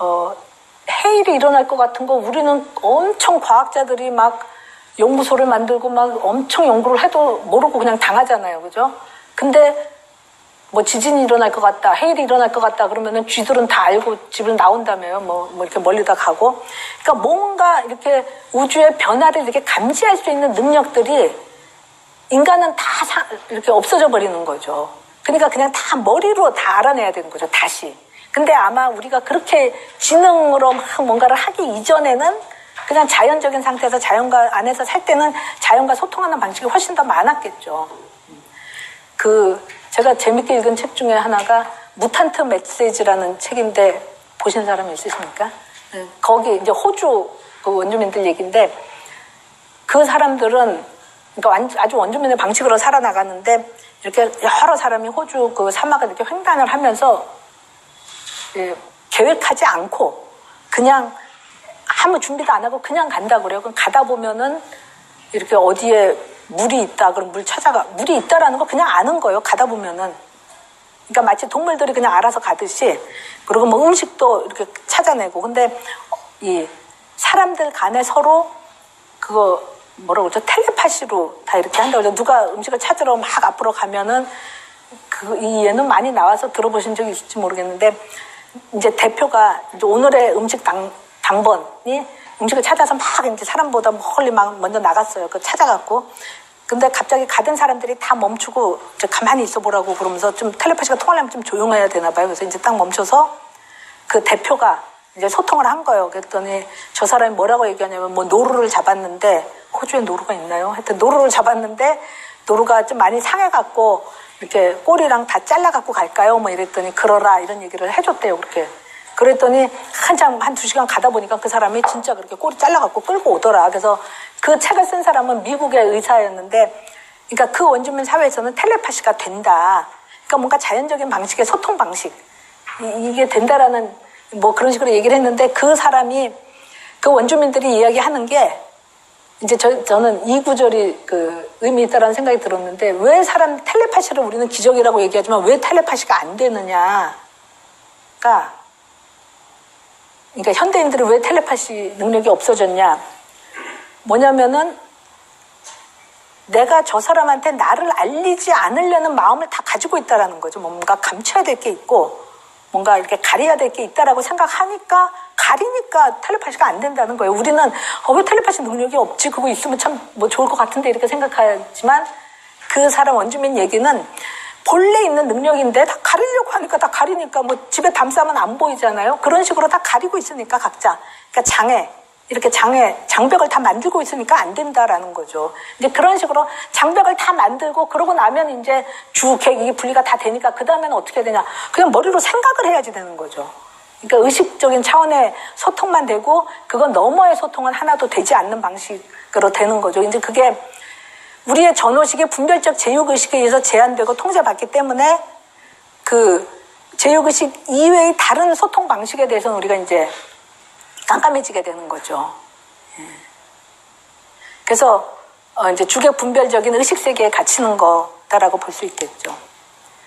어, 해일이 일어날 것 같은 거 우리는 엄청 과학자들이 막 연구소를 만들고 막 엄청 연구를 해도 모르고 그냥 당하잖아요. 그죠? 근데 뭐 지진이 일어날 것 같다, 해일이 일어날 것 같다 그러면은 쥐들은 다 알고 집을 나온다며요. 뭐, 뭐 이렇게 멀리다 가고. 그러니까 뭔가 이렇게 우주의 변화를 이렇게 감지할 수 있는 능력들이 인간은 다 사- 이렇게 없어져 버리는 거죠. 그러니까 그냥 다 머리로 다 알아내야 되는 거죠. 다시. 근데 아마 우리가 그렇게 지능으로 막 뭔가를 하기 이전에는 그냥 자연적인 상태에서 자연과 안에서 살 때는 자연과 소통하는 방식이 훨씬 더 많았겠죠. 그 제가 재밌게 읽은 책 중에 하나가 무탄트 메시지라는 책인데 보신 사람 있으십니까? 네. 거기 이제 호주 그 원주민들 얘기인데 그 사람들은 그러니까 완- 아주 원주민의 방식으로 살아나가는데 이렇게 여러 사람이 호주 그 사막을 이렇게 횡단을 하면서 예, 계획하지 않고 그냥 아무 준비도 안 하고 그냥 간다 그래요. 그럼 가다 보면은 이렇게 어디에 물이 있다 그럼 물 찾아가 물이 있다라는 거 그냥 아는 거예요. 가다 보면은 그러니까 마치 동물들이 그냥 알아서 가듯이 그리고 뭐 음식도 이렇게 찾아내고 근데 이 사람들 간에 서로 그거 뭐라고 그러죠 텔레파시로 다 이렇게 한다고 그러죠 누가 음식을 찾으러 막 앞으로 가면은 그이 예는 많이 나와서 들어보신 적이 있을지 모르겠는데 이제 대표가 이제 오늘의 음식 당 당번이 음식을 찾아서 막 이제 사람보다 멀리 막 먼저 나갔어요. 그 찾아갖고 근데 갑자기 가던 사람들이 다 멈추고 이제 가만히 있어 보라고 그러면서 좀 텔레파시가 통하려면 좀 조용해야 되나 봐요. 그래서 이제 딱 멈춰서 그 대표가 이제 소통을 한 거예요. 그랬더니 저 사람이 뭐라고 얘기하냐면 뭐 노루를 잡았는데 호주에 노루가 있나요? 하여튼 노루를 잡았는데 노루가 좀 많이 상해갖고 이렇게 꼬리랑 다 잘라 갖고 갈까요? 뭐 이랬더니 그러라 이런 얘기를 해줬대요. 그렇게. 그랬더니 한참 한 두 시간 가다 보니까 그 사람이 진짜 그렇게 꼬리 잘라 갖고 끌고 오더라. 그래서 그 책을 쓴 사람은 미국의 의사였는데 그러니까 그 원주민 사회에서는 텔레파시가 된다. 그러니까 뭔가 자연적인 방식의 소통 방식. 이- 이게 된다라는 뭐 그런 식으로 얘기를 했는데 그 사람이 그 원주민들이 이야기하는 게 이제 저, 저는 이 구절이 그 의미 있다라는 생각이 들었는데 왜 사람 텔레파시를 우리는 기적이라고 얘기하지만 왜 텔레파시가 안 되느냐가 그러니까 현대인들은 왜 텔레파시 능력이 없어졌냐 뭐냐면은 내가 저 사람한테 나를 알리지 않으려는 마음을 다 가지고 있다라는 거죠. 뭔가 감춰야 될 게 있고, 뭔가 이렇게 가려야 될 게 있다라고 생각하니까, 가리니까 텔레파시가 안 된다는 거예요. 우리는, 어, 왜 텔레파시 능력이 없지? 그거 있으면 참 뭐 좋을 것 같은데 이렇게 생각하지만, 그 사람 원주민 얘기는 본래 있는 능력인데 다 가리려고 하니까 다 가리니까 뭐 집에 담 싸면 안 보이잖아요. 그런 식으로 다 가리고 있으니까 각자. 그러니까 장애, 이렇게 장애, 장벽을 다 만들고 있으니까 안 된다라는 거죠. 이제 그런 식으로 장벽을 다 만들고 그러고 나면 이제 주, 객, 이게 분리가 다 되니까 그 다음에는 어떻게 되냐. 그냥 머리로 생각을 해야지 되는 거죠. 그러니까 의식적인 차원의 소통만 되고 그건 너머의 소통은 하나도 되지 않는 방식으로 되는 거죠. 이제 그게 우리의 전호식의 분별적 제육의식에 의해서 제한되고 통제받기 때문에 그 제육의식 이외의 다른 소통 방식에 대해서는 우리가 이제 깜깜해지게 되는 거죠. 예. 그래서 어, 이제 주객 분별적인 의식 세계에 갇히는 거다라고 볼 수 있겠죠.